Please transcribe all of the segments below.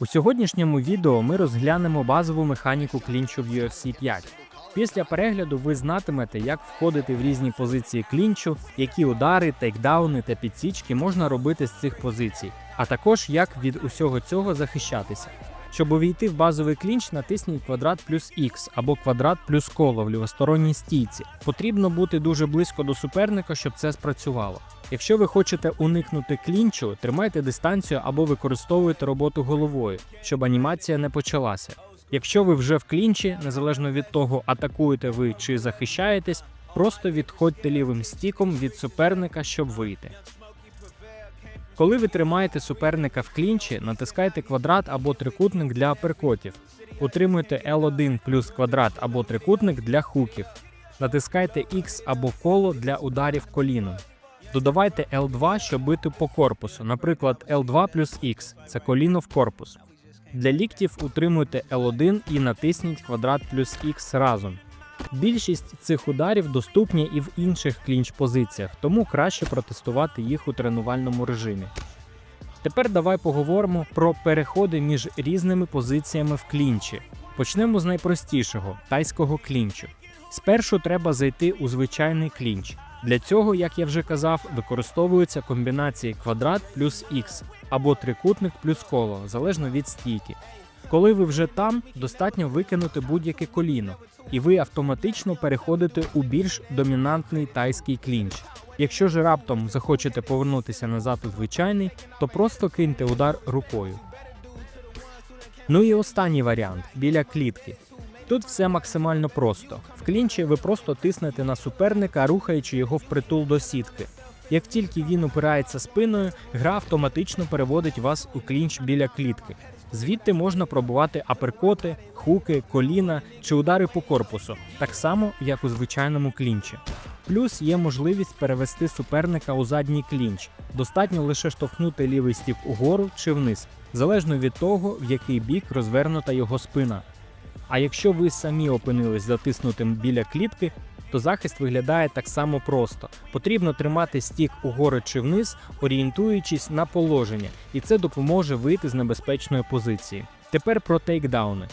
У сьогоднішньому відео ми розглянемо базову механіку клінчу в UFC 5. Після перегляду ви знатимете, як входити в різні позиції клінчу, які удари, тейкдауни та підсічки можна робити з цих позицій, а також як від усього цього захищатися. Щоб увійти в базовий клінч, натисніть квадрат плюс X або квадрат плюс коло в лівосторонній стійці. Потрібно бути дуже близько до суперника, щоб це спрацювало. Якщо ви хочете уникнути клінчу, тримайте дистанцію або використовуйте роботу головою, щоб анімація не почалася. Якщо ви вже в клінчі, незалежно від того, атакуєте ви чи захищаєтесь, просто відходьте лівим стіком від суперника, щоб вийти. Коли ви тримаєте суперника в клінчі, натискайте квадрат або трикутник для аперкотів. Утримуйте L1 плюс квадрат або трикутник для хуків. Натискайте X або коло для ударів коліном. Додавайте L2, щоб бити по корпусу, наприклад, L2 плюс X це коліно в корпус. Для ліктів утримуйте L1 і натисніть квадрат плюс X разом. Більшість цих ударів доступні і в інших клінч позиціях, тому краще протестувати їх у тренувальному режимі. Тепер давай поговоримо про переходи між різними позиціями в клінчі. Почнемо з найпростішого тайського клінчу. Спершу треба зайти у звичайний клінч. Для цього, як я вже казав, використовуються комбінації квадрат плюс Х або трикутник плюс коло, залежно від стійки. Коли ви вже там, достатньо викинути будь-яке коліно, і ви автоматично переходите у більш домінантний тайський клінч. Якщо ж раптом захочете повернутися назад у звичайний, то просто киньте удар рукою. Ну і останній варіант біля клітки. Тут все максимально просто. В клінчі ви просто тиснете на суперника, рухаючи його впритул до сітки. Як тільки він опирається спиною, гра автоматично переводить вас у клінч біля клітки. Звідти можна пробувати аперкоти, хуки, коліна чи удари по корпусу, так само як у звичайному клінчі. Плюс є можливість перевести суперника у задній клінч. Достатньо лише штовхнути лівий стік угору чи вниз, залежно від того, в який бік розвернута його спина. А якщо ви самі опинились затиснутим біля клітки, то захист виглядає так само просто. Потрібно тримати стік угору чи вниз, орієнтуючись на положення, і це допоможе вийти з небезпечної позиції. Тепер про тейкдауни.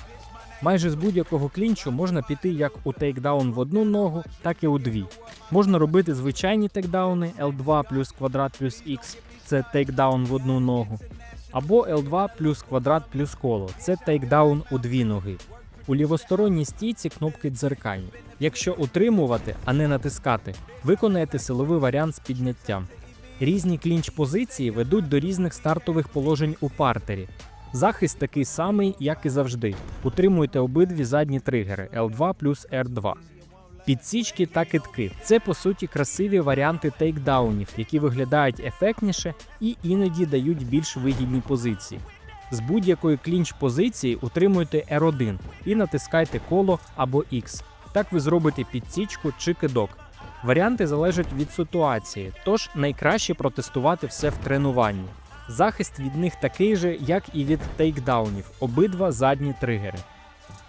Майже з будь-якого клінчу можна піти як у тейкдаун в одну ногу, так і у дві. Можна робити звичайні тейкдауни L2 плюс квадрат плюс X, це тейкдаун в одну ногу. Або L2 плюс квадрат плюс коло, це тейкдаун у дві ноги. У лівосторонній стійці кнопки дзеркальні. Якщо утримувати, а не натискати, виконаєте силовий варіант з підняттям. Різні клінч позиції ведуть до різних стартових положень у партері. Захист такий самий, як і завжди. Утримуйте обидві задні тригери L2 плюс R2. Підсічки та китки це по суті красиві варіанти тейкдаунів, які виглядають ефектніше і іноді дають більш вигідні позиції. З будь-якої клінч позиції утримуйте R1 і натискайте коло або X. Так ви зробите підсічку чи кидок. Варіанти залежать від ситуації, тож найкраще протестувати все в тренуванні. Захист від них такий же, як і від тейкдаунів, обидва задні тригери.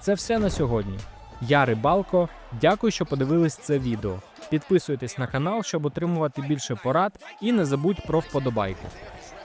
Це все на сьогодні. Я Рибалко. Дякую, що подивились це відео. Підписуйтесь на канал, щоб отримувати більше порад, і не забудь про вподобайку.